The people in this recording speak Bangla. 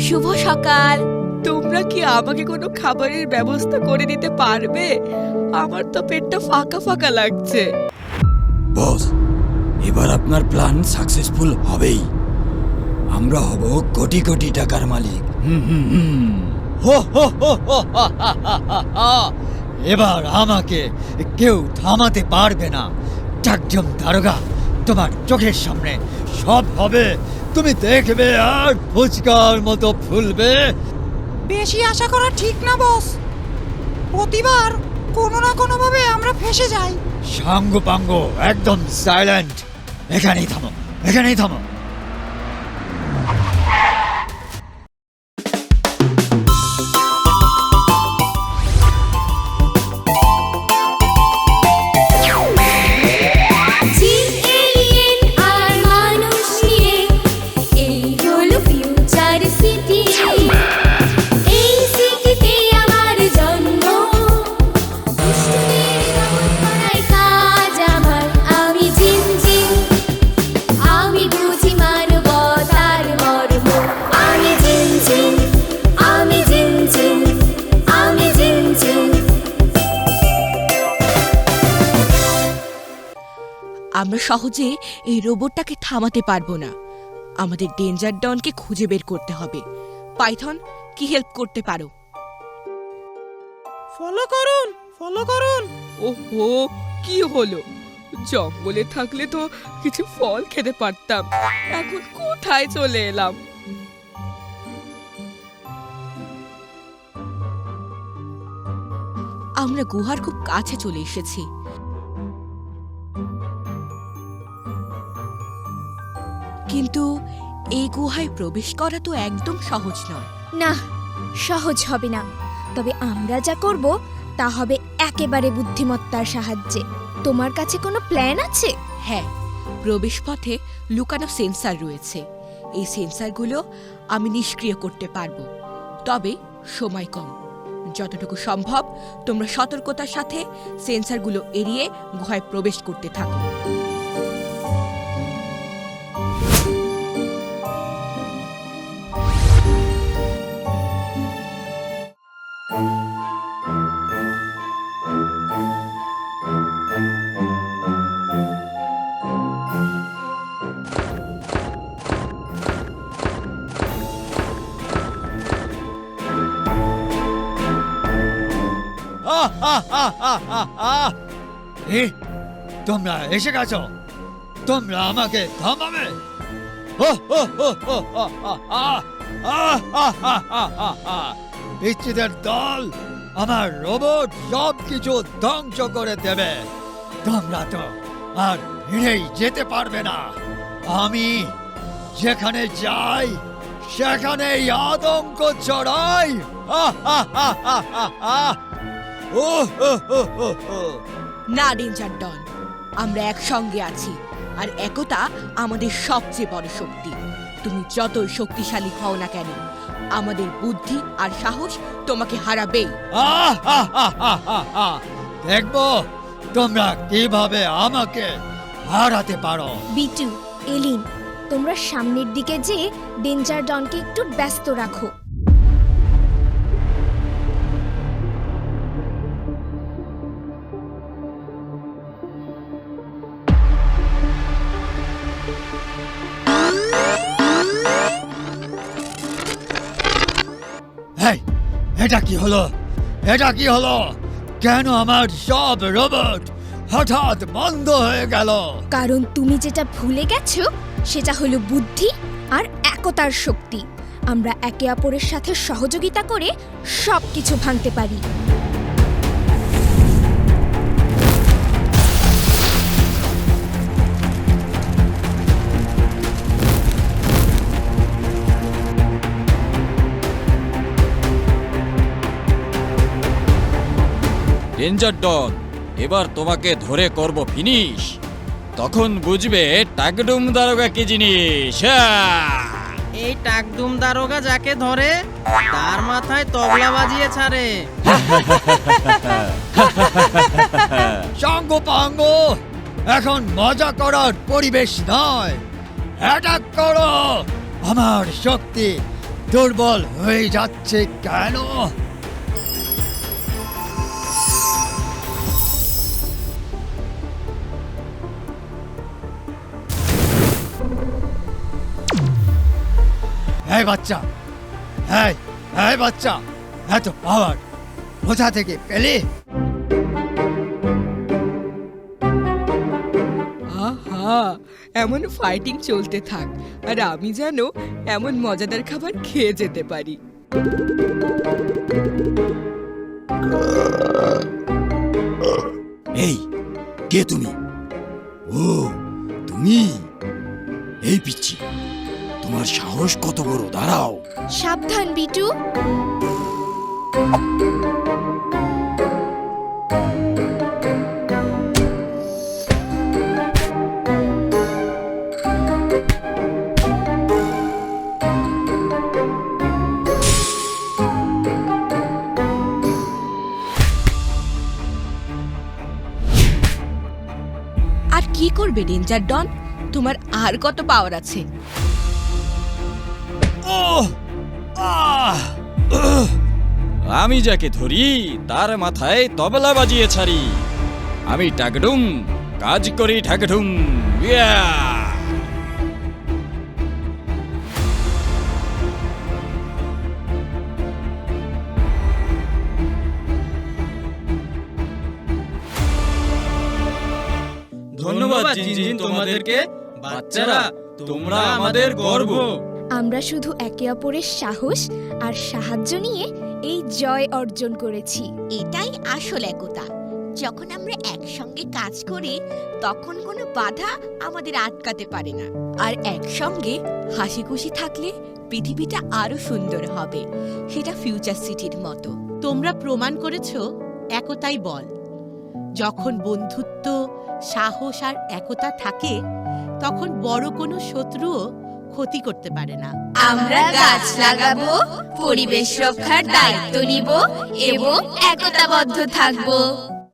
শুভ সকাল। তোমরা কি আমাকে কোনো খাবারের ব্যবস্থা করে দিতে পারবে? আমার তো পেটটা ফাঁকা ফাঁকা লাগছে। বস এবার আপনার প্ল্যান সাকসেসফুল হবেই। আমরা হব কোটি কোটি টাকার মালিক। হুম হুম হুম। হো হো হো হো হা, হা, হা, হা, হা। এবার আমাকে কেউ থামাতে পারবে না। চাকজম দারোগা তোমার চোখের সামনে। সব হবে তুমি দেখবে আর ফুচকার মতো ফুলবে। বেশি আশা করা ঠিক না বস। প্রতিবার কোনো না কোনো ভাবে আমরা ফেসে যাই। সাঙ্গ পাঙ্গ একদম সাইলেন্ট এখানেই থামো এখানেই থামো। আমরা সহজে এই রোবটটাকে থামাতে পারব না। আমাদের ডেঞ্জার ডনকে খুঁজে বের করতে হবে। পাইথন কি হেল্প করতে পারো? ফলো করুন ফলো করুন। ওহো কি হলো? জঙ্গলে থাকলে তো কিছু ফল খেতে পারতাম। এখন কোথায় চলে এলাম? আমরা গুহার খুব কাছে চলে এসেছি। কিন্তু এই গুহায় প্রবেশ করা তো একদম সহজ নয়। না সহজ হবে না। তবে আমরা যা করব তা হবে একেবারে বুদ্ধিমত্তার সাহায্যে। তোমার কাছে কোনো প্ল্যান আছে? হ্যাঁ প্রবেশ পথে লুকানো সেন্সার রয়েছে। এই সেন্সারগুলো আমি নিষ্ক্রিয় করতে পারব। তবে সময় কম। যতটুকু সম্ভব তোমরা সতর্কতার সাথে সেন্সারগুলো এড়িয়ে গুহায় প্রবেশ করতে থাকো। এ, তোমরা এসে গেছো তোমরা আমাকে থামাবে। পিচ্চিদের দল আমার রোবট সব কিছু ধ্বংস করে দেবে তোমরা তো আর ফিরেই যেতে পারবে না আমি যেখানে যাই সেখানেই আতঙ্ক ছড়াই আহ, না ডেঞ্জার ডন আমরা একসঙ্গে আছি আর একতা আমাদের সবচেয়ে বড় শক্তি। তুমি যতই শক্তিশালী হও না কেন আমাদের বুদ্ধি আর সাহস তোমাকে হারাবেই। আহ। দেখব তোমরা কীভাবে আমাকে হারাতে পারো। বিটু এলিন তোমরা সামনের দিকে যে ডেঞ্জার ডনকে একটু ব্যস্ত রাখো। এটা কি হলো? এটা কি হলো? কেন আমার সব রোবট হঠাৎ বন্ধ হয়ে গেল? কারণ তুমি যেটা ভুলে গেছো, সেটা হলো বুদ্ধি আর একতার শক্তি। আমরা একে অপরের সাথে সহযোগিতা করে সব কিছু ভাঙতে পারি। ডেঞ্জার ডন এবার তোমাকে ধরে করব ফিনিশ তখন বুঝবে টাকডুম দারোগা কি জিনিস হ্যাঁ। এই টাকডুম দারোগা যাকে ধরে তার মাথায় তবলা বাজিয়ে ছাড়ে। সঙ্গ পাঙ্গ এখন মজা করার পরিবেশ নয়। অ্যাটাক করো। আমার শক্তি দুর্বল হয়ে যাচ্ছে কেন? হ্যাঁ বাচ্চা। হ্যাঁ হ্যাঁ বাচ্চা। এত পাওয়ার কোথা থেকে পেলে? আহা এমন ফাইটিং চলতে থাক আর আমি যেন এমন মজাদার খাবার খেয়ে যেতে পারি। এই কে তুমি? ও তুমি? এই পিচ্ছি। তোমার সাহস কত বড়? দাঁড়াও। সাবধান, বিটু। আর কি করবে ডেঞ্জার ডন? তোমার আর কত পাওয়ার আছে? আমি যাকে ধরি, তার মাথায় তবলা বাজিয়ে ছাড়ি। আমি টাকডুম কাজ করি ঠাকডুম ধন্যবাদ তোমাদেরকে। বাচ্চারা, তোমরা আমাদের গর্ব। আমরা শুধু একে অপরের সাহস আর সাহায্য নিয়ে এই জয় অর্জন করেছি। এটাই আসল একতা। যখন আমরা একসঙ্গে কাজ করি, তখন কোনো বাধা আমাদের আটকাতে পারে না। আর একসঙ্গে হাসি খুশি থাকলে পৃথিবীটা আরও সুন্দর হবে। সেটা ফিউচার সিটির মতো। তোমরা প্রমাণ করেছ, একতাই বল। যখন বন্ধুত্ব, সাহস আর একতা থাকে, তখন বড় কোনো শত্রুও ক্ষতি করতে পারে না। আমরা গাছ লাগাবো পরিবেশ রক্ষার দায়িত্ব নিব এবং একতাবদ্ধ থাকব।